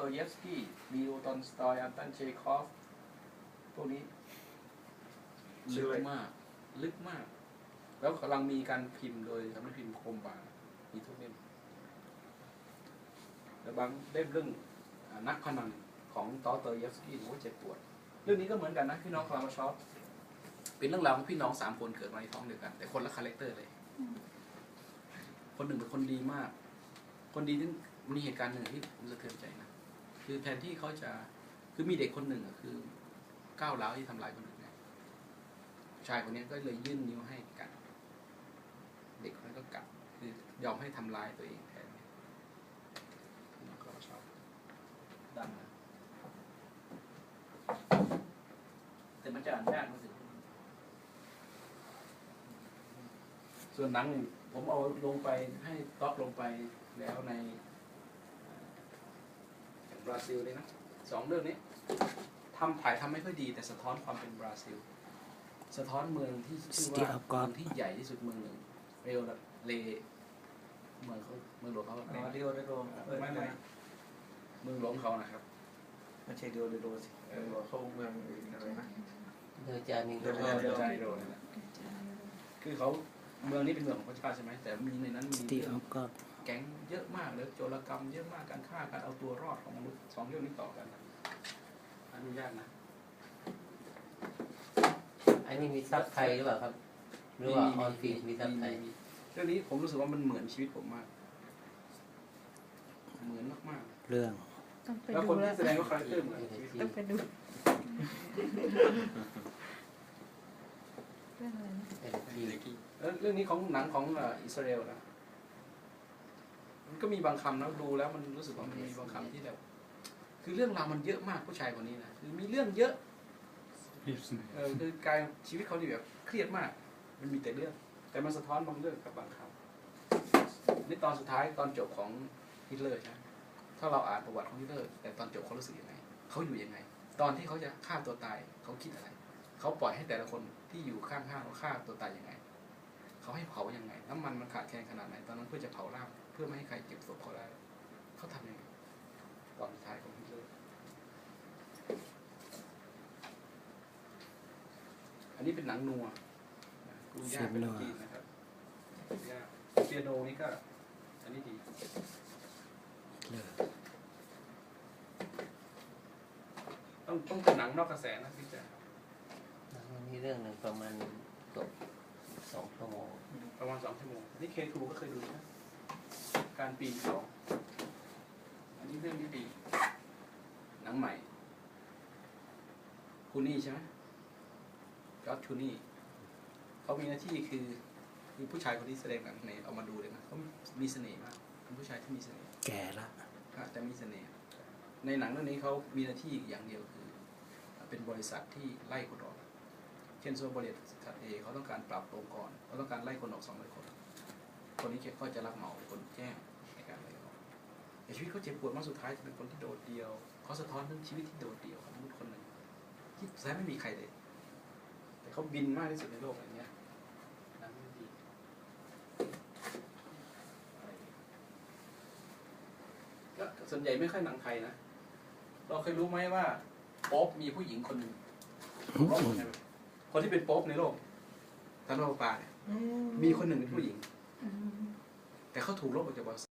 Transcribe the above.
อร์เยฟสกี้ลีโอตอนสตอยอันตันเชคอฟพวกนี้ลึกมาก ลึกมาก แล้วกำลังมีการพิมพ์โดยสำนักพิมพ์โคมบามีทุกเล่มแต่บางเล่มเรื่องอ่านักพนันของตอเตอร์เยฟสกี้โอ้เจ็บปวด เรื่องนี้ก็เหมือนกันนะพี่น้องคลามาชอปเป็นเรื่องราวของพี่น้องสามคนเกิดมาในท้องเดียวกัน แต่คนละคาแรคเตอร์เลยคนหนึ่งเป็นคนดีมาก คนดีที่มีเหตุการณ์หนึ่งที่ผมสะเทือนใจนะ คือแทนที่เขาจะคือมีเด็กคนหนึ่งอะคือก้าวร้าวที่ทำลายคนอื่นเนี่ยชายคนนี้ก็เลยยื่นนิ้วให้กันเด็กคนนั้นก็กัดคือยอมให้ทำร้ายตัวเองแทนนี่ก็ชอบดังนะแต่มันจะอ่านยากมากสิส่วนหนังผมเอาลงไปให้ต๊อกลงไปแล้วใน ราซิลเลยนะสองเรื่องนี้ทำถ่ายทำไม่ค่อยดี แต่สะท้อนความเป็นบราซิล สะท้อนเมืองที่ชื่อว่า City of God เมืองที่ใหญ่ที่สุดเมืองหนึ่งเรโอเลเมืองเขาเมืองหลวงเขาอ๋อเรีโอเดโรเออไม่ไม่ไม่เมืองหลวงเขานะครับไม่ใช่เรีโอเดโรสิเออเขาเมืองอื่นอะไรนะเดอจานิโเดี๋ยวเออใช่โรนั่นแหละคือเขาเมืองนี้เป็นเมืองของพระเจ้าใช่ไหมแต่มีในนั้นมี City of God แก๊งเยอะมากเลยโจรกรรมเยอะมากการฆ่าการเอาตัวรอดของมนุษย์สองเรื่องนี้ต่อกันนะอนุญาตนะอันนี้มีซับไทยหรือเปล่าครับหรือว่าออนฟีดมีซับไทยมีเรื่องนี้ผมรู้สึกว่ามันเหมือนชีวิตผมมาก เหมือนมากเรื่องต้องไปๆแล้วดูคนแล้ที่วแสดงก็คาแรคเตอร์เหมือนชีวิตต้องไปดูเรื่องอะไรนะเป็นที่แล้วเรื่องนี้ของหนังของเอ่ออิสราเอลนะ มันก็มีบางคำนะดูแล้วมันรู้สึกว่ามันมีบางคำที่แบบ คือเรื่องราวมันเยอะมากผู้ชายคนนี้นะคือมีเรื่องเยอะเออคือกายชีวิตเขานี่แบบเครียดมาก มันมีแต่เรื่อง แต่มันสะท้อนบางเรื่องกับบางคำนี่ตอนสุดท้ายตอนจบของฮิตเลอร์ใช่ไหมถ้าเราอ่านประวัติของฮิตเลอร์ แต่ตอนจบเขารู้สึกยังไงเขาอยู่ยังไง ตอนที่เขาจะฆ่าตัวตายเขาคิดอะไรเขาปล่อยให้แต่ละคนที่อยู่ข้างๆเขาฆ่าตัวตายยังไงเขาให้เผายังไงน้ำมันมันขาดแคลนขนาดไหนตอนนั้นเพื่อจะเผาร่างเพื่อไม่ให้ใครเก็บศพเขาได้เขาทำยังไงตอนสุดท้ายของฮิตเลอร์อันนี้เป็นหนังนัวนะดูยากเป็นจีนนะครับดูยากเปียโนนี่ก็ อันนี้ดีเรื่องต้องต้องเป็นหนังนอกกระแสนะพี่แจ๊คมันมีเรื่องหนึ่งประมาณเกือบสองชั่วโมงประมาณสองชั่วโมงนี่เคทูก็เคยดูนะ การปีนเขาอันนี้เรื่องนี้ดีหนังใหม่คูนี่ใช่ไหมจอร์จคูนี่เขามีหน้าที่คือคือผู้ชายคนที่แสดงหนังในเอามาดูเลยนะเขามีเสน่ห์มากเป็นผู้ชายที่มีเสน่ห์แก่ละอะแต่มีเสน่ห์ในหนังเรื่องนี้เขามีหน้าที่อย่างเดียวคือ เป็นบริษัทที่ไล่คนออก เช่นโซบริษัทเอเขาต้องการปรับองค์กรเขาต้องการไล่คนออกสองร้อยคน คนนี้ก็จะรับเหมาเป็นคนแจ้งในการไล่ออก แต่ชีวิตเขาเจ็บปวดมากสุดท้ายจะเป็นคนที่โดดเดี่ยวเขาสะท้อนเรื่องชีวิตที่โดดเดี่ยวของมนุษย์คนหนึ่งที่สุดท้ายไม่มีใครเลย แต่เขาบินมากที่สุดในโลกอะไรเงี้ยหนังมันดีอะไรดีก็ส่วนใหญ่ไม่ค่อยหนังไทยนะ เราเคยรู้ไหมว่าโป๊ปมีผู้หญิงคนหนึ่งโป๊ปคนไหนคนที่เป็นโป๊ปในโลกทั้งโลกปลาเนี่ยมีคนหนึ่งเป็นผู้หญิง แต่เขาถูกลบออกจากบริษัท